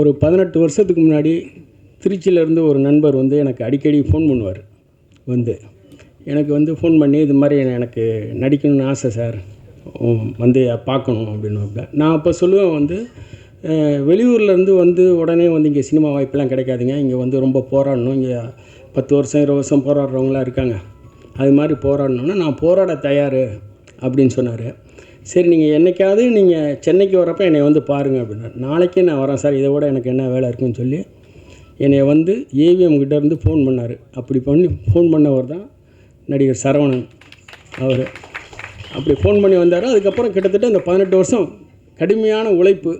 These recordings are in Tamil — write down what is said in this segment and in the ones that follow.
ஒரு பதினெட்டு வருஷத்துக்கு முன்னாடி திருச்சியிலேருந்து ஒரு நண்பர் வந்து எனக்கு அடிக்கடி ஃபோன் பண்ணுவார். வந்து. எனக்கு வந்து ஃபோன் பண்ணி இது மாதிரி எனக்கு நடிக்கணும்னு ஆசை சார். வந்து பார்க்கணும் அப்படின்னு நான் அப்போ சொல்லுவேன் வந்து வெளியூர்லேருந்து வந்து உடனே வந்து இங்கே சினிமா வாய்ப்பெல்லாம் கிடைக்காதுங்க. இங்கே வந்து ரொம்ப போராடணும். இங்கே பத்து வருஷம் இருபது வருஷம் போராடுறவங்களாம் இருக்காங்க. அது மாதிரி போராடணுன்னா நான் போராட தயார் அப்படின்னு சொன்னார். சரி நீங்கள் என்றைக்காவது நீங்கள் சென்னைக்கு வரப்போ என்னை வந்து பாருங்கள் அப்படின்னா நாளைக்கே நான் வரேன் சார் இதை விட எனக்கு என்ன வேலை இருக்குன்னு சொல்லி என்னை வந்து ஏவிஎம் இருந்து ஃபோன் பண்ணார். அப்படி பண்ணி ஃபோன் பண்ணவர் தான் நடிகர் சரவணன் அவர். அப்படி ஃபோன் பண்ணி வந்தார். அதுக்கப்புறம் கிட்டத்தட்ட இந்த பதினெட்டு வருஷம் கடுமையான உழைப்பு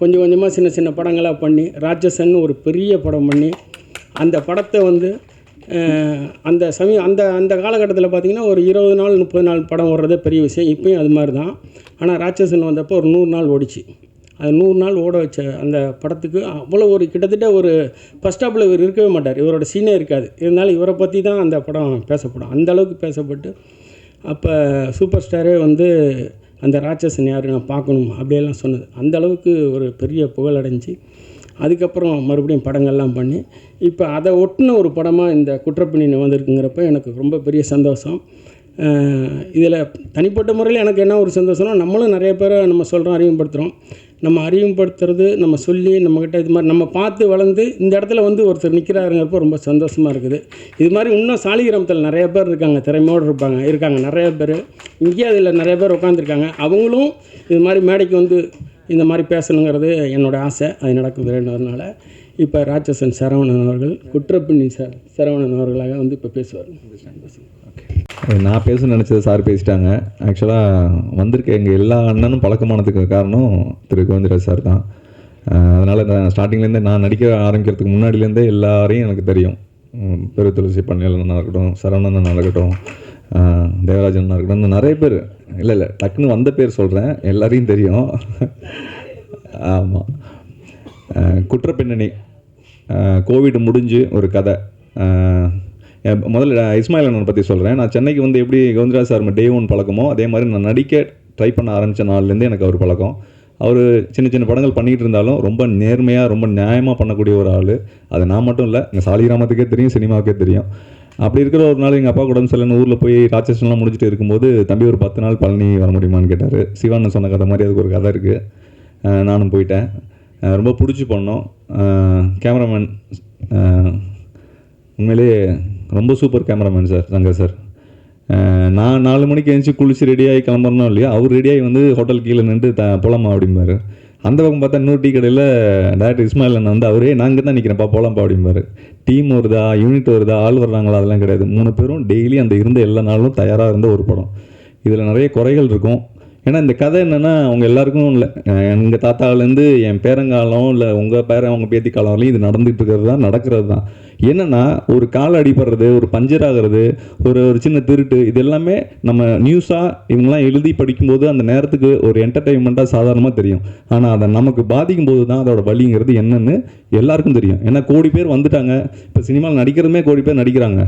கொஞ்சம் கொஞ்சமாக சின்ன சின்ன படங்களாக பண்ணி ராட்சசன் ஒரு பெரிய படம் பண்ணி அந்த படத்தை வந்து அந்த சமய அந்த அந்த காலகட்டத்தில் பார்த்திங்கன்னா ஒரு இருபது நாள் முப்பது நாள் படம் ஓடுறதே பெரிய விஷயம். இப்போயும் அது மாதிரி தான் ஆனால் ராட்சசன் வந்தப்போ ஒரு நூறு நாள் ஓடிச்சு. அது நூறு நாள் ஓட வச்ச அந்த படத்துக்கு அவ்வளோ ஒரு கிட்டத்தட்ட ஒரு ஃபஸ்ட் ஸ்டாப்பில் இவர் இருக்கவே மாட்டார். இவரோட சீனே இருக்காது. இருந்தாலும் இவரை பற்றி தான் அந்த படம் பேசப்படும். அந்தளவுக்கு பேசப்பட்டு அப்போ சூப்பர் ஸ்டாரே வந்து அந்த ராட்சசன் யார்? நான் பார்க்கணும் அப்படியெல்லாம் சொன்னது. அந்தளவுக்கு ஒரு பெரிய புகழடைஞ்சி அதுக்கப்புறம் மறுபடியும் படங்கள்லாம் பண்ணி இப்போ அதை ஒட்டின ஒரு படமாக இந்த குற்றப்பிணி வந்திருக்குங்கிறப்ப எனக்கு ரொம்ப பெரிய சந்தோஷம். இதில் தனிப்பட்ட முறையில் எனக்கு என்ன ஒரு சந்தோஷம்னா நம்மளும் நிறைய பேரை நம்ம சொல்கிறோம் அறிமுகப்படுத்துகிறோம் நம்ம அறிமுகப்படுத்துறது நம்ம சொல்லி நம்மக்கிட்ட இது மாதிரி நம்ம பார்த்து வளர்ந்து இந்த இடத்துல வந்து ஒருத்தர் நிற்கிறாருங்கிறப்ப ரொம்ப சந்தோஷமாக இருக்குது. இது மாதிரி இன்னும் சாலிகிராமத்தில் நிறைய பேர் இருக்காங்க திறமையோடு இருப்பாங்க இருக்காங்க நிறைய பேர். இங்கேயே அதில் நிறைய பேர் உட்காந்துருக்காங்க அவங்களும் இது மாதிரி மேடைக்கு வந்து இந்த மாதிரி பேசணுங்கிறது என்னோட ஆசை. அது நடக்குதுன்றதுனால இப்போ ராட்சசன் சரவணன் அவர்கள் குற்றப்பிண்ணி ச சரவணன் அவர்களாக வந்து இப்போ பேசுவார். நான் பேச நினச்சது சார் பேசிட்டாங்க. ஆக்சுவலாக வந்திருக்க எங்கள் எல்லா அண்ணனும் பழக்கமானதுக்கு காரணம் திரு கோவிந்தராஜ் சார் தான். அதனால் நான் ஸ்டார்டிங்லேருந்தே நான் நடிக்க ஆரம்பிக்கிறதுக்கு முன்னாடிலேருந்தே எல்லாரையும் எனக்கு தெரியும். பெரு துளசி பண்ணையாளனா இருக்கட்டும் சரவணனா இருக்கட்டும் தேவராஜன் இருக்கட்டும் நிறைய பேர். இல்லை இல்லை டக்குன்னு வந்த பேர் சொல்கிறேன் எல்லாரையும் தெரியும். ஆமாம் குற்ற பின்னணி கோவிட் முடிஞ்சு ஒரு கதை. முதல்ல இஸ்மாயில் அண்ணன் பற்றி சொல்கிறேன் நான் சென்னைக்கு வந்து எப்படி கவுந்தராஜ் சார் டே ஒன் பழக்கமோ அதே மாதிரி நான் நடிக்க ட்ரை பண்ண ஆரம்பித்த நாள்லேருந்தே எனக்கு அவர் பழக்கம். அவர் சின்ன சின்ன படங்கள் பண்ணிகிட்டு இருந்தாலும் ரொம்ப நேர்மையாக ரொம்ப நியாயமாக பண்ணக்கூடிய ஒரு ஆள். அது நான் மட்டும் இல்லை எங்கள் சாலிகிராமத்துக்கே தெரியும் சினிமாவுக்கே தெரியும். அப்படி இருக்கிற ஒரு நாள் எங்கள் அப்பா கூட சரியில்லைன்னு ஊரில் போய் ராட்சஸ்லாம் முடிச்சுட்டு இருக்கும்போது தம்பி ஒரு பத்து நாள் பழனி வர முடியுமான்னு கேட்டார். சிவான்னு சொன்ன கதை மாதிரி அதுக்கு ஒரு கதை இருக்குது நானும் போயிட்டேன். ரொம்ப பிடிச்சி பண்ணோம். கேமராமேன் உண்மையிலேயே ரொம்ப super cameraman sir Shankar sir. நான் நாலு மணிக்கு எழுந்துச்சி குளிச்சு ரெடியாகி கிளம்புறனோ இல்லையா அவர் ரெடியாகி வந்து ஹோட்டல் கீழே நின்று த போலாமா அப்படிம்பாரு. அந்த பக்கம் பார்த்தா இன்னொரு டீ கடையில் டேரக்டர் இஸ்மாயில் அண்ணன் வந்து அவரே நாங்கள் தான் நிற்கிறேன்ப்பா போகலாம்ப்பா அப்படிம்பாரு. டீம் வருதா யூனிட் வருதா ஆள் வர்றாங்களா அதெல்லாம் கிடையாது. மூணு பேரும் டெய்லி அந்த இருந்த எல்லா நாளும் தயாராக இருந்த ஒரு படம். இதில் நிறைய குறைகள் இருக்கும். ஏன்னா இந்த கதை என்னென்னா அவங்க எல்லாருக்கும் இல்லை. எங்கள் தாத்தாலேருந்து என் பேரங்காலம் இல்லை உங்கள் பேரன் உங்கள் பேத்தி காலம்லையும் இது நடந்துகிட்டு இருக்கிறது தான் நடக்கிறது தான். என்னென்னா ஒரு கால் அடிபடுறது ஒரு பஞ்சர் ஆகிறது ஒரு ஒரு சின்ன திருட்டு இது எல்லாமே நம்ம நியூஸாக இவங்கெல்லாம் எழுதி படிக்கும்போது அந்த நேரத்துக்கு ஒரு என்டர்டெயின்மெண்ட்டாக சாதாரணமாக தெரியும். ஆனால் அதை நமக்கு பாதிக்கும் போது தான் அதோட வலிங்கிறது என்னென்னு எல்லாருக்கும் தெரியும். ஏன்னா கோடி பேர் வந்துட்டாங்க. இப்போ சினிமாவில் நடிக்கிறதுமே கோடி பேர் நடிக்கிறாங்க.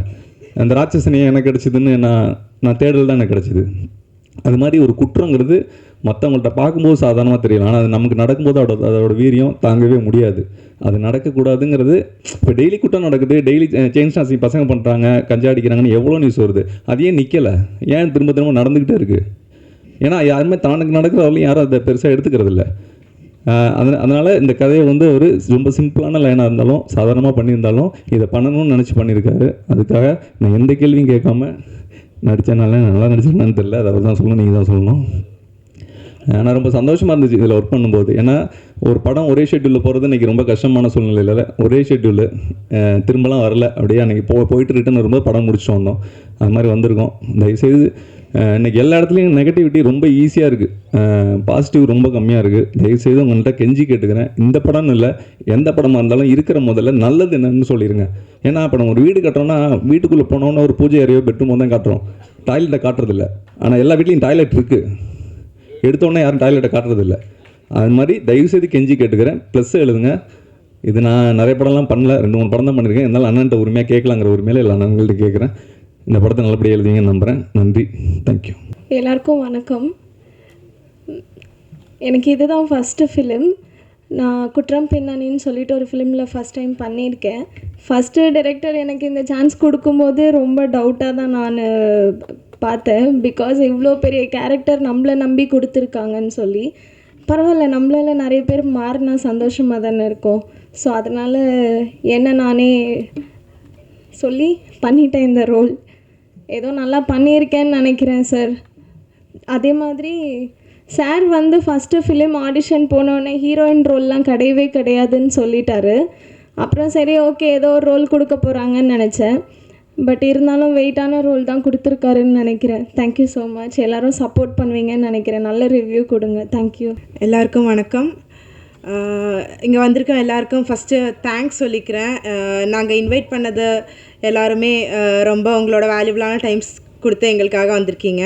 அந்த ராட்சசனையை எனக்கு கிடச்சிதுன்னு நான் நான் தேடல் தான் எனக்கு கிடச்சிது. அது மாதிரி ஒரு குற்றங்கிறது மற்றவங்கள்ட்ட பார்க்கும்போது சாதாரணமாக தெரியலாம் ஆனால் அது நமக்கு நடக்கும்போது அதோட அதோட வீரியம் தாங்கவே முடியாது. அது நடக்கக்கூடாதுங்கிறது இப்போ டெய்லி குற்றம் நடக்குது டெய்லி சேஞ்ச் ஸ்டாசிங் பசங்க பண்ணுறாங்க கஞ்சா அடிக்கிறாங்கன்னு எவ்வளோ நியூஸ் வருது. அது ஏன் நிற்கலை ஏன் திரும்ப திரும்ப நடந்துக்கிட்டே இருக்குது ஏன்னா யாருமே தனக்கு நடக்கிறவர்களும் யாரும் அதை பெருசாக எடுத்துக்கிறது இல்லை. அதனால் அதனால் இந்த கதையை வந்து ஒரு ரொம்ப சிம்பிளான லைனாக இருந்தாலும் சாதாரணமாக பண்ணியிருந்தாலும் இதை பண்ணணும்னு நினச்சி பண்ணியிருக்காரு. அதுக்காக நான் எந்த கேள்வியும் கேட்காம நடித்தனால நல்லா நடிச்சேன்னு தெரியல. அதை தான் சொல்லணும் நீங்கள் தான் சொல்லணும். ஆனால் ரொம்ப சந்தோஷமாக இருந்துச்சு இதில் ஒர்க் பண்ணும்போது. ஏன்னா ஒரு படம் ஒரே ஷெட்யூலில் போகிறது இன்றைக்கி ரொம்ப கஷ்டமான சூழ்நிலையில் ஒரே ஷெட்யூலு திரும்பலாம் வரல. அப்படியே அன்றைக்கி போ போயிட்டு ரிட்டன் வரும்போது படம் முடிச்சுட்டு வந்தோம். அது மாதிரி வந்திருக்கோம். தயவுசெய்து இன்றைக்கி இன்னைக்கு எல்லா இடத்துலையும் நெகட்டிவிட்டி ரொம்ப ஈஸியாக இருக்குது பாசிட்டிவ் ரொம்ப கம்மியாக இருக்குது தயவுசெய்து உங்கள்கிட்ட கெஞ்சி கேட்டுக்கிறேன். இந்த படம்னு இல்லை எந்த படமாக இருந்தாலும் இருக்கிற முதல்ல நல்லது என்னன்னு சொல்லிடுங்க ஏன்னா இப்போ நம்ம ஒரு வீடு கட்டுறோன்னா வீட்டுக்குள்ளே போனோன்னா ஒரு பூஜை அறையோ பெட்ரூமோ தான் காட்டுறோம். டாய்லெட்டை காட்டுறதில்ல. ஆனால் எல்லா வீட்லேயும் டாய்லெட் இருக்குது எடுத்தோடனே யாரும் டாய்லெட்டை காட்டுறதில்ல. அது மாதிரி தயவுசெய்து கெஞ்சி கேட்டுக்கிறேன். ப்ளஸ் எழுதுங்க. இது நான் நிறைய படம்லாம் பண்ணல. ரெண்டு மூணு படம் தான் பண்ணியிருக்கேன். இருந்தாலும் அண்ணன்ட்ட உரிமையாக கேட்கலாங்கிற உரிமையில எல்லா அண்ணன்கள்ட்ட கேட்குறேன். இந்த படத்தை நல்லபடியாக எழுதிங்கன்னு நம்புகிறேன் நன்றி. தேங்க்யூ எல்லாருக்கும் வணக்கம். எனக்கு இதுதான் ஃபஸ்ட்டு ஃபிலிம் நான் குற்றம் பின்னணின்னு சொல்லிட்டு ஒரு ஃபிலிமில் ஃபஸ்ட் டைம் பண்ணியிருக்கேன். ஃபஸ்ட்டு டைரக்டர் எனக்கு இந்த சான்ஸ் கொடுக்கும்போது ரொம்ப டவுட்டாக தான் நான் பார்த்தேன். பிகாஸ் இவ்வளோ பெரிய கேரக்டர் நம்மளை நம்பி கொடுத்துருக்காங்கன்னு சொல்லி. பரவாயில்ல நம்மளால நிறைய பேர் மாறினா சந்தோஷமாக தானே இருக்கும். ஸோ அதனால் என்ன நானே சொல்லி பண்ணிட்டேன் இந்த ரோல் ஏதோ நல்லா பண்ணியிருக்கேன்னு நினைக்கிறேன் சார் அதே மாதிரி சார் வந்து ஃபஸ்ட்டு ஃபிலிம் ஆடிஷன் போனோடனே ஹீரோயின் ரோல்லாம் கிடையவே கிடையாதுன்னு சொல்லிட்டாரு. அப்புறம் சரி ஓகே ஏதோ ஒரு ரோல் கொடுக்க போகிறாங்கன்னு நினச்சேன். பட் இருந்தாலும் வெயிட்டான ரோல் தான் கொடுத்துருக்காருன்னு நினைக்கிறேன். தேங்க்யூ ஸோ மச் எல்லோரும் சப்போர்ட் பண்ணுவீங்கன்னு நினைக்கிறேன். நல்ல ரிவ்யூ கொடுங்க. தேங்க்யூ எல்லாருக்கும் வணக்கம். இங்கே வந்திருக்க எல்லாருக்கும் ஃபஸ்ட்டு தேங்க்ஸ் சொல்லிக்கிறேன். நாங்கள் இன்வைட் பண்ணது எல்லாருமே ரொம்ப உங்களோட வேல்யூபிளான டைம்ஸ் கொடுத்து எங்களுக்காக வந்திருக்கீங்க.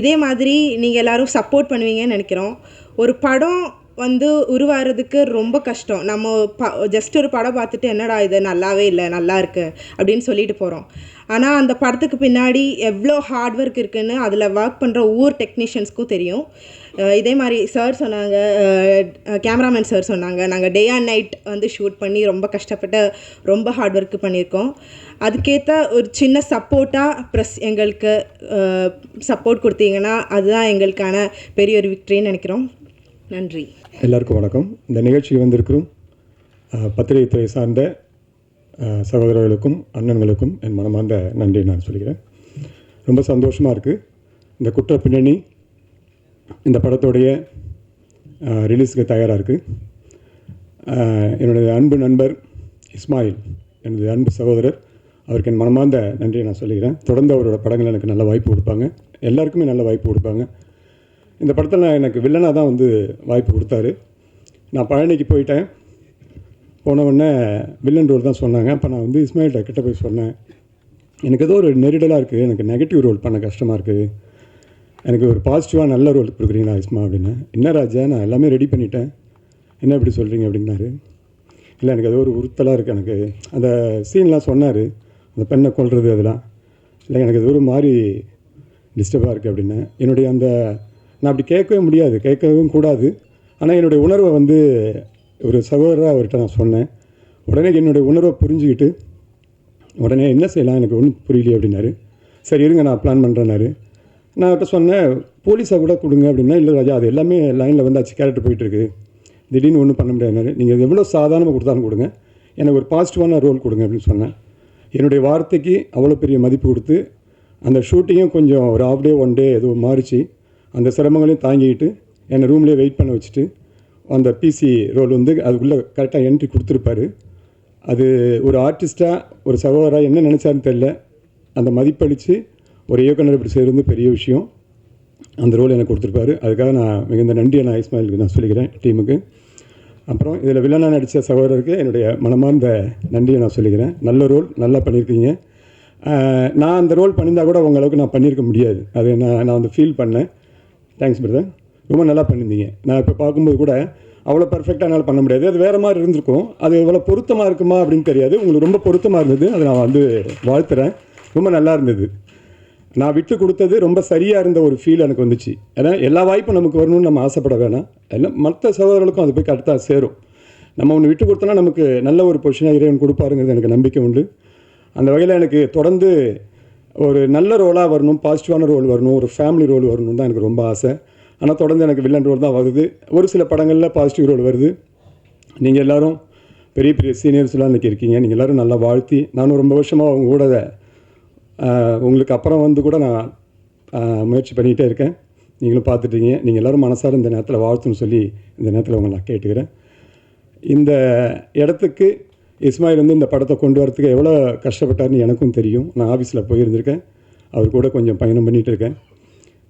இதே மாதிரி நீங்கள் எல்லோரும் சப்போர்ட் பண்ணுவீங்கன்னு நினைக்கிறோம். ஒரு படம் வந்து உருவாகிறதுக்கு ரொம்ப கஷ்டம். நம்ம ப ஜஸ்ட் ஒரு படம் பார்த்துட்டு என்னடா இது நல்லாவே இல்லை நல்லா இருக்கு அப்படின்னு சொல்லிட்டு போகிறோம் ஆனால் அந்த படத்துக்கு பின்னாடி எவ்வளோ ஹார்ட் ஒர்க் இருக்குன்னு அதில் ஒர்க் பண்ணுற ஒவ்வொரு டெக்னீஷியன்ஸ்க்கும் தெரியும். இதே மாதிரி சார் சொன்னாங்க கேமராமேன் சார் சொன்னாங்க நாங்கள் டே அண்ட் நைட் வந்து ஷூட் பண்ணி ரொம்ப கஷ்டப்பட்டு ரொம்ப ஹார்ட் ஒர்க் பண்ணியிருக்கோம். அதுக்கேற்ற ஒரு சின்ன சப்போர்ட்டாக ப்ளஸ் எங்களுக்கு சப்போர்ட் கொடுத்தீங்கன்னா அதுதான் எங்களுக்கான பெரிய ஒரு விக்ட்ரின்னு நினைக்கிறோம். நன்றி. எல்லாருக்கும் வணக்கம். இந்த நிகழ்ச்சிக்கு வந்திருக்கிறோம் அஹ், பத்திரிகை துறை சார்ந்த சகோதரர்களுக்கும் அண்ணன்களுக்கும் என் மனமார்ந்த நன்றி நான் சொல்லிக்கிறேன். ரொம்ப சந்தோஷமாக இருக்குது இந்த குற்ற பின்னணி இந்த படத்தோடைய ரிலீஸுக்கு தயாராக இருக்குது என்னுடைய அன்பு நண்பர் இஸ்மாயில் எனது அன்பு சகோதரர் அவருக்கு என் மனமார்ந்த நன்றியை நான் சொல்லிக்கிறேன். தொடர்ந்து அவரோட படங்கள் எனக்கு நல்ல வாய்ப்பு கொடுப்பாங்க. எல்லாருக்குமே நல்ல வாய்ப்பு கொடுப்பாங்க. இந்த படத்தில் நான் எனக்கு வில்லனாக தான் வந்து வாய்ப்பு கொடுத்தாரு. நான் பழனிக்கு போயிட்டேன். போனவுடனே வில்லன் ரோல் தான் சொன்னாங்க. அப்போ நான் வந்து இஸ்மாயில்கிட்ட கிட்ட போய் சொன்னேன். எனக்கு ஏதோ ஒரு நெரிடலாக இருக்குது எனக்கு நெகட்டிவ் ரோல் பண்ண கஷ்டமாக இருக்குது எனக்கு ஒரு பாசிட்டிவாக நல்ல ரோல் கொடுக்குறீங்களா இஸ்மா அப்படின்னு. என்ன ராஜா நான் எல்லாமே ரெடி பண்ணிட்டேன். என்ன இப்படி சொல்கிறீங்க அப்படின்னாரு. இல்லை எனக்கு அது ஒரு உறுத்தலாக இருக்குது எனக்கு அந்த சீன்லாம் சொன்னார். அந்த பெண்ணை கொள்வது அதெல்லாம். இல்லை எனக்கு அது ஒரு மாதிரி டிஸ்டர்பாக இருக்குது அப்படின்னு. என்னுடைய அந்த நான் அப்படி கேட்கவே முடியாது கேட்கவும் கூடாது. ஆனால் என்னுடைய உணர்வை வந்து ஒரு சகோதரராக அவர்கிட்ட நான் சொன்னேன். உடனே என்னுடைய உணர்வை புரிஞ்சுக்கிட்டு உடனே என்ன செய்யலாம் எனக்கு ஒன்றும் புரியலையே அப்படின்னாரு. சரி இருங்க நான் பிளான் பண்ணுறேன்னாரு நான் அவர்கிட்ட சொன்னேன் போலீஸாக கூட கொடுங்க அப்படின்னா இல்லை ராஜா அது எல்லாமே லைனில் வந்தாச்சு கேரக்டர் போயிட்டுருக்கு. திடீர்னு ஒன்றும் பண்ண முடியாதுனாரு நீங்கள் எவ்வளோ சாதாரணமாக கொடுத்தாலும் கொடுங்க. எனக்கு ஒரு பாசிட்டிவான ரோல் கொடுங்க அப்படின்னு சொன்னேன். என்னுடைய வார்த்தைக்கு அவ்வளோ பெரிய மதிப்பு கொடுத்து அந்த ஷூட்டிங்கும் கொஞ்சம் ஒரு ஆஃப் டே ஒன் டே எதுவும் மாறிச்சு. அந்த சிரமங்களையும் தாங்கிக்கிட்டு என்னை ரூம்லேயே வெயிட் பண்ண வச்சுட்டு அந்த பிசி ரோல் வந்து அதுக்குள்ளே கரெக்டாக என்ட்ரி கொடுத்துருப்பாரு. அது ஒரு ஆர்டிஸ்ட்டாக ஒரு சகோதராக என்ன நினச்சாருன்னு தெரில அந்த மதிப்பளித்து ஒரு இயக்குனர் இப்படி செய்கிறது பெரிய விஷயம். அந்த ரோல் எனக்கு கொடுத்துருப்பாரு. அதுக்காக நான் மிகுந்த நன்றியை நான் இஸ்மாயிலுக்கு நான் சொல்லிக்கிறேன் டீமுக்கு அப்புறம் இதில் வில்லனாக நடித்த சகோதரருக்கு என்னுடைய மனமார்ந்த நன்றியை நான் சொல்லிக்கிறேன். நல்ல ரோல் நல்லா பண்ணியிருக்கீங்க. நான் அந்த ரோல் பண்ணியிருந்தா கூட உங்களளவுக்கு நான் பண்ணியிருக்க முடியாது. அது நான் நான் வந்து ஃபீல் பண்ணேன். தேங்க்ஸ் பிரதர் ரொம்ப நல்லா பண்ணியிருந்தீங்க. நான் இப்போ பார்க்கும்போது கூட அவ்வளோ பர்ஃபெக்டாக என்னால் பண்ண முடியாது. அது வேறு மாதிரி இருந்திருக்கும். அது எவ்வளோ பொருத்தமாக இருக்குமா அப்படின்னு தெரியாது. உங்களுக்கு ரொம்ப பொருத்தமாக இருந்தது. அதை நான் வந்து வாழ்த்துறேன். ரொம்ப நல்லா இருந்தது. நான் விட்டு கொடுத்தது ரொம்ப சரியாக இருந்த ஒரு ஃபீல் எனக்கு வந்துச்சு. ஏன்னா எல்லா வாய்ப்பும் நமக்கு வரணும்னு நம்ம ஆசைப்பட வேணாம். எல்லாம் மற்ற சகோதரர்களுக்கும் அது போய் கரெக்டாக சேரும். நம்ம ஒன்று விட்டு கொடுத்தோன்னா நமக்கு நல்ல ஒரு பொசிஷனாக இறைவன் கொடுப்பாருங்கிறது எனக்கு நம்பிக்கை உண்டு. அந்த வகையில் எனக்கு தொடர்ந்து ஒரு நல்ல ரோலாக வரணும் பாசிட்டிவான ரோல் வரணும் ஒரு ஃபேமிலி ரோல் வரணும் தான் எனக்கு ரொம்ப ஆசை. ஆனால் தொடர்ந்து எனக்கு வில்லன் ரோல் தான் வருது. ஒரு சில படங்களில் பாசிட்டிவ் ரோல் வருது. நீங்கள் எல்லோரும் பெரிய பெரிய சீனியர்ஸ்லாம் இன்றைக்கி இருக்கீங்க. நீங்கள் எல்லோரும் நல்லா வாழ்த்தி நானும் ரொம்ப வருஷமாக அவங்க கூட உங்களுக்கு அப்புறம் வந்து கூட நான் முயற்சி பண்ணிகிட்டே இருக்கேன். நீங்களும் பார்த்துட்டீங்க. நீங்கள் எல்லோரும் மனசார இந்த நேரத்தில் வாழ்த்துன்னு சொல்லி இந்த நேரத்தில் உங்களை நான் கேட்டுக்கிறேன். இந்த இடத்துக்கு இஸ்மாயில் வந்து இந்த படத்தை கொண்டு வரத்துக்கு எவ்வளோ கஷ்டப்பட்டார்னு எனக்கும் தெரியும். நான் ஆஃபீஸில் போயிருந்திருக்கேன். அவர் கூட கொஞ்சம் பயணம் பண்ணிகிட்டு இருக்கேன்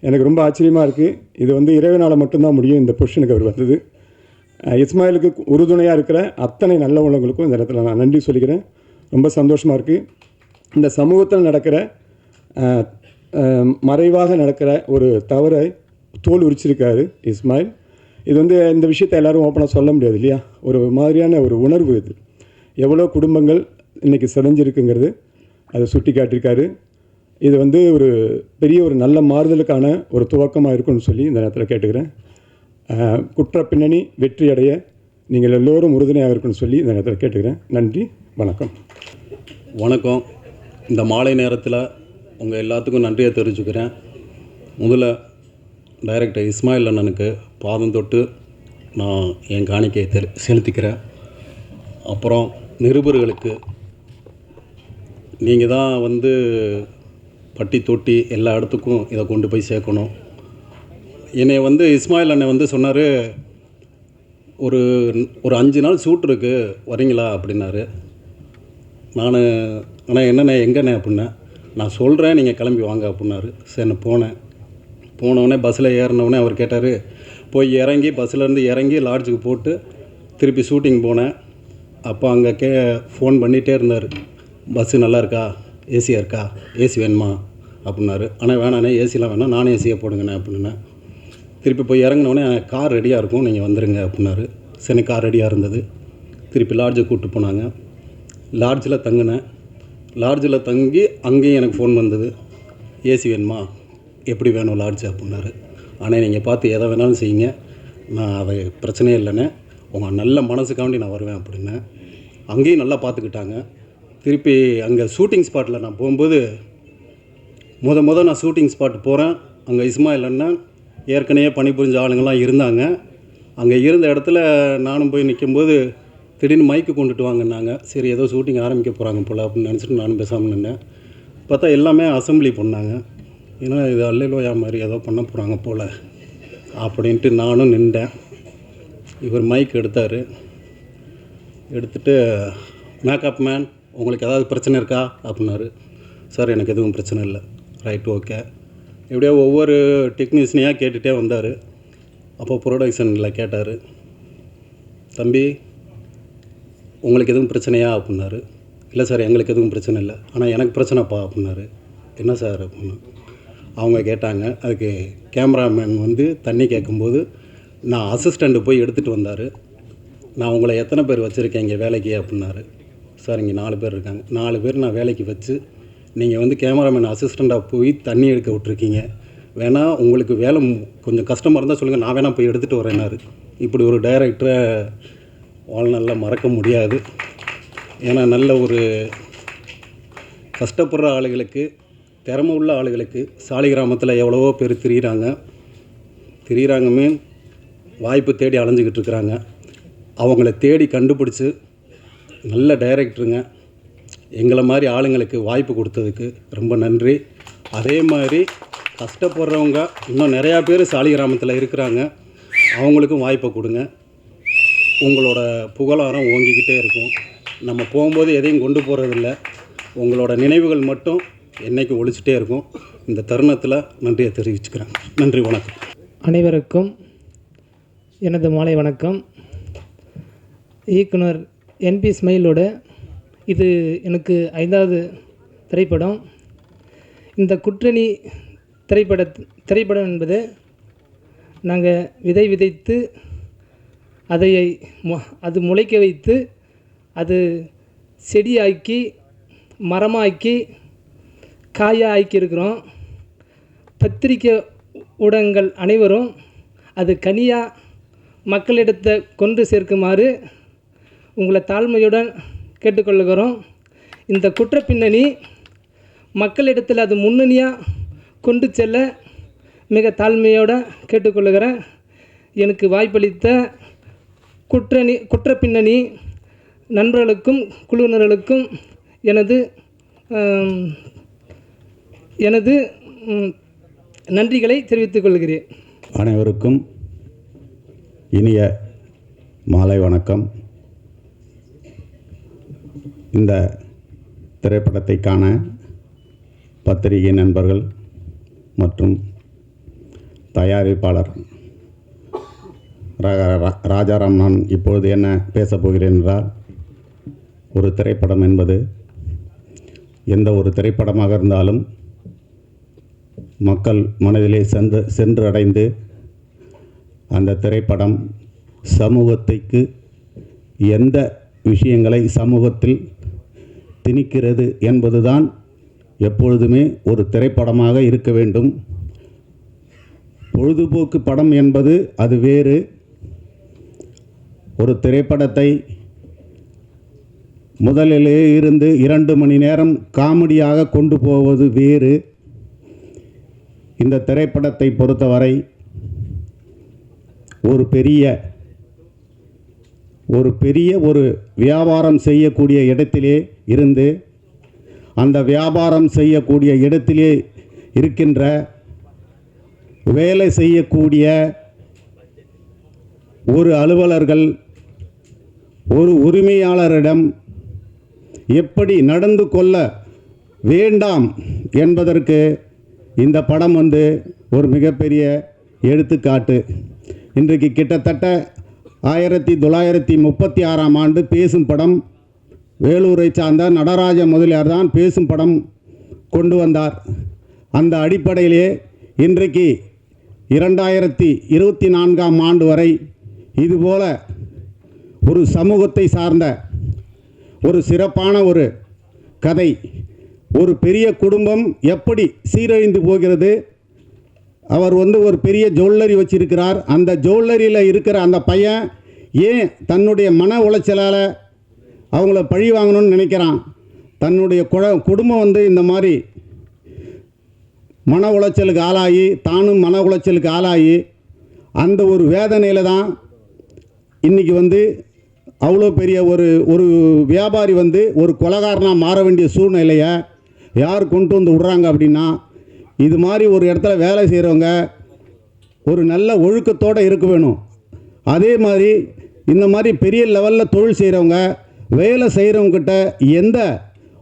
எனக்கு ரொம்ப ஆச்சரியமாக இருக்குது இது வந்து இறைவனால் மட்டும்தான் முடியும் இந்த பொசிஷனுக்கு அவர் வந்தது. இஸ்மாயிலுக்கு உறுதுணையாக இருக்கிற அத்தனை நல்ல உள்ளவங்களுக்கும் இந்த இடத்துல நான் நன்றி சொல்லிக்கிறேன். ரொம்ப சந்தோஷமாக இருக்குது இந்த சமூகத்தில் நடக்கிற மறைவாக நடக்கிற ஒரு தவறை தோல் உரிச்சிருக்காரு இஸ்மாயில். இது வந்து இந்த விஷயத்தை எல்லோரும் ஓப்பனாக சொல்ல முடியாது இல்லையா? ஒரு மாதிரியான ஒரு உணர்வு இது. எவ்வளோ குடும்பங்கள் இன்றைக்கி சிதைஞ்சிருக்குங்கிறது அதை சுட்டி காட்டியிருக்காரு. இது வந்து ஒரு பெரிய ஒரு நல்ல மாறுதலுக்கான ஒரு துவக்கமாக இருக்கும்னு சொல்லி இந்த நேரத்தில் கேட்டுக்கிறேன். குற்ற பின்னணி வெற்றி அடைய நீங்கள் எல்லோரும் உறுதுணையாக இருக்குன்னு சொல்லி இந்த நேரத்தில் கேட்டுக்கிறேன். நன்றி வணக்கம். வணக்கம். இந்த மாலை நேரத்தில் உங்கள் எல்லாத்துக்கும் நன்றியை தெரிஞ்சுக்கிறேன் முதல்ல டைரக்டர் இஸ்மாயில் அண்ணனுக்கு பாதம் தொட்டு நான் என் காணிக்கையை தெரி செலுத்திக்கிறேன். அப்புறம் நிருபர்களுக்கு நீங்கள் தான் வந்து பட்டி தொட்டி எல்லா இடத்துக்கும் இதை கொண்டு போய் சேர்க்கணும். என்னை வந்து இஸ்மாயில் அண்ணன் வந்து சொன்னார் ஒரு ஒரு அஞ்சு நாள் சூட் இருக்குது வரீங்களா? அப்படின்னாரு. நான் அண்ணா என்னண்ணே எங்கண்ணே? அப்படின்னேன். நான் சொல்கிறேன் நீங்கள் கிளம்பி வாங்க அப்படின்னாரு. சரி நான் போனேன். போனவுடனே பஸ்ஸில் ஏறினவுடனே அவர் கேட்டார் போய் இறங்கி பஸ்ஸிலேருந்து இறங்கி லாட்ஜுக்கு போட்டு திருப்பி ஷூட்டிங் போனேன். அப்போ அங்கே கே ஃபோன் பண்ணிகிட்டே இருந்தார். பஸ்ஸு நல்லா இருக்கா? ஏசியாக இருக்கா? ஏசி வேணுமா? அப்படின்னாரு. ஆனால் வேணாண்ணே ஏசிலாம் வேணாம். நான் ஏசியை போடுங்கண்ணே அப்படின்னேன். திருப்பி போய் இறங்கினோடனே கார் ரெடியாக இருக்கும். நீங்கள் வந்துடுங்க அப்படின்னாரு. சரி கார் ரெடியாக இருந்தது. திருப்பி லாட்ஜை கூப்பிட்டு போனாங்க. லாட்ஜில் தங்கினேன். லாட்ஜில் தங்கி அங்கேயும் எனக்கு ஃபோன் வந்தது. ஏசி வேணுமா? எப்படி வேணும் லாட்ஜ் அப்படின்னாரு. ஆனால் நீங்கள் பார்த்து எதை வேணாலும் செய்யுங்க. நான் அதை பிரச்சனையே இல்லைண்ணே. உங்கள் நல்ல மனசுக்காண்டி நான் வருவேன் அப்படின்னேன். அங்கேயும் நல்லா பார்த்துக்கிட்டாங்க. திருப்பி அங்கே ஷூட்டிங் ஸ்பாட்டில் நான் போகும்போது முத முத நான் ஷூட்டிங் ஸ்பாட் போகிறேன் அங்கே இஸ்மாயில் அண்ணன் ஏற்கனவே பணிபுரிஞ்ச ஆளுங்கள்லாம் இருந்தாங்க. அங்கே இருந்த இடத்துல நானும் போய் நிற்கும்போது திடீர்னு மைக்கு கொண்டுட்டு வாங்கினாங்க. சரி ஏதோ ஷூட்டிங் ஆரம்பிக்க போகிறாங்க போல் அப்படின்னு நினச்சிட்டு நானும் பேசாமல் பார்த்தா எல்லாமே அசெம்பிளி பண்ணாங்க. ஏன்னா இது அல்லையிலோயா மாதிரி ஏதோ பண்ண போகிறாங்க போல் அப்படின்ட்டு நானும் நின்றேன். இவர் மைக் எடுத்தார். எடுத்துட்டு மேக்கப் மேன் உங்களுக்கு ஏதாவது பிரச்சனை இருக்கா? அப்படின்னாரு. சார் எனக்கு எதுவும் பிரச்சனை இல்லை. ரைட் ஓகே இப்படியே ஒவ்வொரு டெக்னீஷியனையாக கேட்டுகிட்டே வந்தார். அப்போ ப்ரொடக்ஷனில் கேட்டார். தம்பி உங்களுக்கு எதுவும் பிரச்சனையா? அப்படின்னாரு. இல்லை சார் எங்களுக்கு எதுவும் பிரச்சனை இல்லை. ஆனால் எனக்கு பிரச்சனைப்பா? அப்படின்னாரு. என்ன சார் அப்படின்னு. அவங்க கேட்டாங்க. அதுக்கு கேமராமேன் வந்து தண்ணி கேட்கும்போது நான் அசிஸ்டண்ட்டு போய் எடுத்துகிட்டு வந்தார். நான் உங்களை எத்தனை பேர் வச்சுருக்கேன் இங்கே வேலைக்கு அப்படின்னாரு. சார் இங்கே நாலு பேர் இருக்காங்க. நாலு பேர் நான் வேலைக்கு வச்சு நீங்கள் வந்து கேமராமேன் அசிஸ்டண்ட்டாக போய் தண்ணி எடுக்க விட்ருக்கீங்க வேணால் உங்களுக்கு வேலை கொஞ்சம் கஷ்டமாக இருந்தால் சொல்லுங்கள் நான் வேணால் போய் எடுத்துகிட்டு வரேன்னாரு. இப்படி ஒரு டைரக்டரை வாழ்நாளில் மறக்க முடியாது. ஏன்னா நல்ல ஒரு கஷ்டப்படுற ஆளுகளுக்கு திறமை உள்ள ஆளுகளுக்கு சாலி கிராமத்தில் எவ்வளவோ பேர் திரியிறாங்க. திரியிறாங்க மீன் வாய்ப்பு தேடி அலைஞ்சிக்கிட்டு இருக்கிறாங்க. அவங்கள தேடி கண்டுபிடிச்சி நல்ல டைரக்டருங்க எங்களை மாதிரி ஆளுங்களுக்கு வாய்ப்பு கொடுத்ததுக்கு ரொம்ப நன்றி. அதே மாதிரி கஷ்டப்படுறவங்க இன்னும் நிறையா பேர் சாலிகிராமத்தில் இருக்கிறாங்க. அவங்களுக்கும் வாய்ப்பை கொடுங்க. உங்களோட புகழாரம் ஓங்கிக்கிட்டே இருக்கும். நம்ம போகும்போது எதையும் கொண்டு போகிறதில்ல உங்களோட நினைவுகள் மட்டும் என்றைக்கும் ஒழிச்சிட்டே இருக்கும். இந்த தருணத்தில் நன்றியை தெரிவிச்சுக்கிறேன். நன்றி வணக்கம். அனைவருக்கும் எனது மாலை வணக்கம். இயக்குனர் என்பி ஸ்மைலோட இது எனக்கு ஐந்தாவது திரைப்படம். இந்த குற்றணி திரைப்பட திரைப்படம் என்பது நாங்கள் விதை விதைத்து அதை அது முளைக்க வைத்து அது செடியாக்கி மரமாக்கி காயாக ஆக்கியிருக்கிறோம் பத்திரிக்கை ஊடகங்கள் அனைவரும் அது கனியாக மக்களிடத்தை கொண்டு சேர்க்குமாறு உங்களை தாழ்மையுடன் கேட்டுக்கொள்கிறோம். இந்த குற்றப்பின்னணி மக்களிடத்தில் அது முன்னணியாக கொண்டு செல்ல மிக தாழ்மையோடு கேட்டுக்கொள்கிறேன். எனக்கு வாய்ப்பளித்த குற்றணி குற்றப்பின்னணி நண்பர்களுக்கும் குழுவினர்களுக்கும் எனது எனது நன்றிகளை தெரிவித்துக் கொள்கிறேன். அனைவருக்கும் இனிய மாலை வணக்கம். இந்த திரைப்படத்தை காண பத்திரிகை நண்பர்கள் மற்றும் தயாரிப்பாளர் ரா- ரா- ராஜாராம் நான் இப்பொழுது என்ன பேசப் போகிறேன் என்றால் ஒரு திரைப்படம் என்பது எந்த ஒரு திரைப்படமாக இருந்தாலும் மக்கள் மனதிலே சென்று சென்றடைந்து அந்த திரைப்படம் சமூகத்துக்கு எந்த விஷயங்களை சமூகத்தில் திணிக்கிறது என்பதுதான் எப்பொழுதுமே ஒரு திரைப்படமாக இருக்க வேண்டும். பொழுதுபோக்கு படம் என்பது அது வேறு. ஒரு திரைப்படத்தை முதலிலே இருந்து இரண்டு மணி நேரம் காமெடியாக கொண்டு போவது வேறு. இந்த திரைப்படத்தை பொறுத்தவரை ஒரு பெரிய ஒரு பெரிய ஒரு வியாபாரம் செய்யக்கூடிய இடத்திலே இருந்து அந்த வியாபாரம் செய்யக்கூடிய இடத்திலே இருக்கின்ற வேலை செய்யக்கூடிய ஒரு அலுவலர்கள் ஒரு உரிமையாளரிடம் எப்படி நடந்து கொள்ள வேண்டாம் என்பதற்கு இந்த படம் வந்து ஒரு மிகப்பெரிய எடுத்துக்காட்டு. இன்றைக்கு கிட்டத்தட்ட ஆயிரத்தி தொள்ளாயிரத்தி முப்பத்தி ஆறாம் ஆண்டு பேசும் படம் வேலூரை சார்ந்த நடராஜ முதலியார் தான் பேசும் படம் கொண்டு வந்தார். அந்த அடிப்படையிலே இன்றைக்கு இரண்டாயிரத்தி இருபத்தி நான்காம் ஆண்டு வரை இதுபோல ஒரு சமூகத்தை சார்ந்த ஒரு சிறப்பான ஒரு கதை ஒரு பெரிய குடும்பம் எப்படி சீரழிந்து போகிறது அவர் வந்து ஒரு பெரிய ஜுவல்லரி வச்சிருக்கிறார். அந்த ஜுவல்லரியில் இருக்கிற அந்த பையன் ஏன் தன்னுடைய மன உளைச்சலால் அவங்கள பழி வாங்கணும்னு நினைக்கிறான். தன்னுடைய குழ குடும்பம் வந்து இந்த மாதிரி மன உளைச்சலுக்கு ஆளாகி தானும் மன உளைச்சலுக்கு ஆளாகி அந்த ஒரு வேதனையில் தான் இன்றைக்கி வந்து அவ்வளோ பெரிய ஒரு ஒரு வியாபாரி வந்து ஒரு கொலகாரனாக மாற வேண்டிய சூழ்நிலையை யார் கொண்டு வந்து விட்றாங்க அப்படின்னா இது மாதிரி ஒரு இடத்துல வேலை செய்கிறவங்க ஒரு நல்ல ஒழுக்கத்தோடு இருக்க வேணும். அதே மாதிரி இந்த மாதிரி பெரிய லெவலில் தொழில் செய்கிறவங்க வேலை செய்கிறவங்கக்கிட்ட எந்த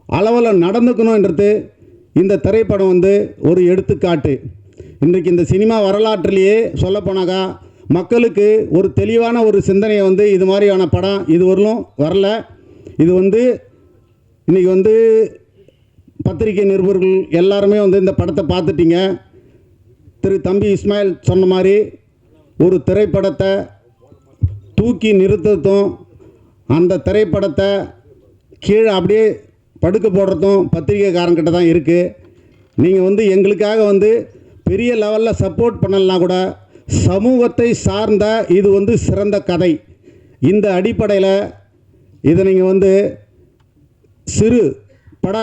அளவில் நடந்துக்கணுன்றது இந்த திரைப்படம் வந்து ஒரு எடுத்துக்காட்டு. இன்றைக்கு இந்த சினிமா வரலாற்றிலேயே சொல்லப்போனாக்கா மக்களுக்கு ஒரு தெளிவான ஒரு சிந்தனையை வந்து இது மாதிரியான படம் இது வரலும் வரல. இது வந்து இன்றைக்கி வந்து பத்திரிகை நிருபர்கள் எல்லாருமே வந்து இந்த படத்தை பார்த்துட்டிங்க. திரு தம்பி இஸ்மாயில் சொன்ன மாதிரி ஒரு திரைப்படத்தை தூக்கி நிறுத்தத்தும் அந்த திரைப்படத்தை கீழே அப்படியே படுக்க போடுறதும் பத்திரிகைக்காரங்கிட்ட தான் இருக்குது நீங்கள் வந்து எங்களுக்காக வந்து பெரிய லெவலில் சப்போர்ட் பண்ணலனா கூட சமூகத்தை சார்ந்த இது வந்து சிறந்த கதை. இந்த அடிப்படையில் இதை நீங்கள் வந்து சிறு பட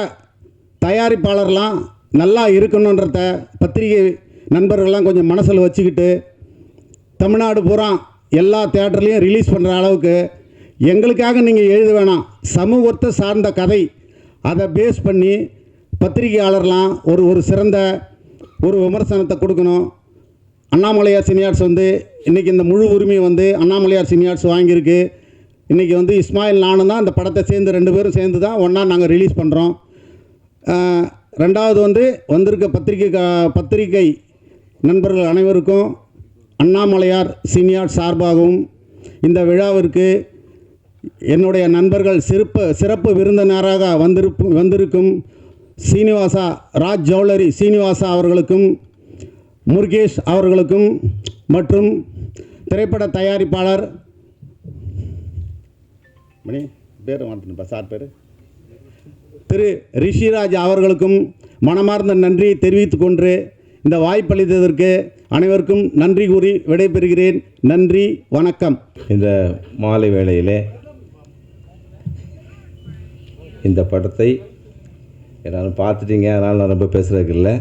தயாரிப்பாளர்லாம் நல்லா இருக்கணுன்றத பத்திரிகை நண்பர்கள்லாம் கொஞ்சம் மனசில் வச்சுக்கிட்டு தமிழ்நாடு பூரா எல்லா தேட்டர்லேயும் ரிலீஸ் பண்ணுற அளவுக்கு எங்களுக்காக நீங்கள் எழுத வேணாம். சமூகத்தை சார்ந்த கதை. அதை பேஸ் பண்ணி பத்திரிகையாளர்லாம் ஒரு ஒரு சிறந்த ஒரு விமர்சனத்தை கொடுக்கணும். அண்ணாமலையார் சினியார்ஸ் வந்து இன்றைக்கி இந்த முழு உரிமையை வந்து அண்ணாமலையார் சினியார்ஸ் வாங்கியிருக்கு. இன்றைக்கி வந்து இஸ்மாயில் நானும் தான் அந்த படத்தை சேர்ந்து ரெண்டு பேரும் சேர்ந்து தான் ஒன்றா நாங்கள் ரிலீஸ் பண்ணுறோம் ரெண்டாவது வந்து வந்திருக்க பத்திரிகை கா- பத்திரிகை நண்பர்கள் அனைவருக்கும் அண்ணாமலையார் சீனியார் சார்பாகவும் இந்த விழாவிற்கு என்னுடைய நண்பர்கள் சிறப்பு சிறப்பு விருந்தினராக வந்திருப்பு வந்திருக்கும் சீனிவாசா ராஜ் ஜவுளரி சீனிவாசா அவர்களுக்கும் முருகேஷ் அவர்களுக்கும் மற்றும் திரைப்பட தயாரிப்பாளர் மணி பேர் சார் பேர்? திரு ரிஷிராஜ் அவர்களுக்கும் மனமார்ந்த நன்றி தெரிவித்துக் கொண்டு இந்த வாய்ப்பளித்ததற்கு அனைவருக்கும் நன்றி கூறி விடைபெறுகிறேன். நன்றி வணக்கம். இந்த மாலை வேளையிலே இந்த படத்தை எல்லாரும் பார்த்துட்டீங்க அதனால் நான் ரொம்ப பேசுகிறதுக்கு இல்லை.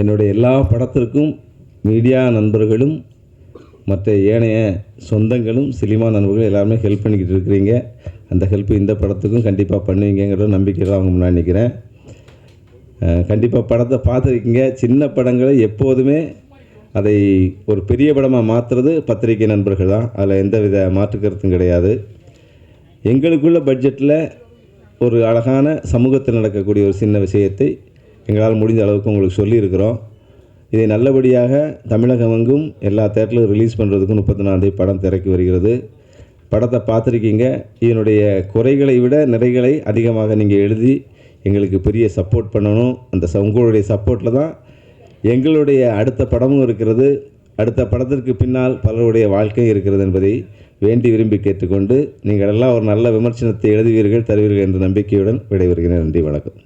என்னுடைய எல்லா படத்திற்கும் மீடியா நண்பர்களும் மற்ற ஏனைய சொந்தங்களும் சினிமா நண்பர்களும் எல்லாருமே ஹெல்ப் பண்ணிக்கிட்டு இருக்கிறீங்க. அந்த ஹெல்ப் இந்த படத்துக்கும் கண்டிப்பாக பண்ணுவீங்கிற நம்பிக்கையில் அவங்க முன்னாடி நிற்கிறேன் கண்டிப்பாக படத்தை பார்த்துருக்கீங்க. சின்ன படங்களை எப்போதுமே அதை ஒரு பெரிய படமாக மாற்றுறது பத்திரிகை நண்பர்கள் தான். அதில் எந்த வித மாற்று கருத்தும் கிடையாது. எங்களுக்குள்ள பட்ஜெட்டில் ஒரு அழகான சமூகத்தில் நடக்கக்கூடிய ஒரு சின்ன விஷயத்தை எங்களால் முடிந்த அளவுக்கு உங்களுக்கு சொல்லியிருக்கிறோம். இதை நல்லபடியாக தமிழகம் எங்கும் எல்லா தேட்டரிலும் ரிலீஸ் பண்ணுறதுக்கு முப்பத்தி நாலாந்தேதி படம் திறக்கி வருகிறது. படத்தை பார்த்துருக்கீங்க. இதனுடைய குறைகளை விட நிறைகளை அதிகமாக நீங்கள் எழுதி எங்களுக்கு பெரிய சப்போர்ட் பண்ணணும். அந்த ச- உங்களுடைய சப்போர்ட்டில் தான் எங்களுடைய அடுத்த படமும் இருக்கிறது. அடுத்த படத்திற்கு பின்னால் பலருடைய வாழ்க்கையும் இருக்கிறது என்பதை வேண்டி விரும்பி கேட்டுக்கொண்டு நீங்கள் எல்லாம் ஒரு நல்ல விமர்சனத்தை எழுதுவீர்கள் தருவீர்கள் என்ற நம்பிக்கையுடன் விடைபெறுகிறேன். நன்றி வணக்கம்.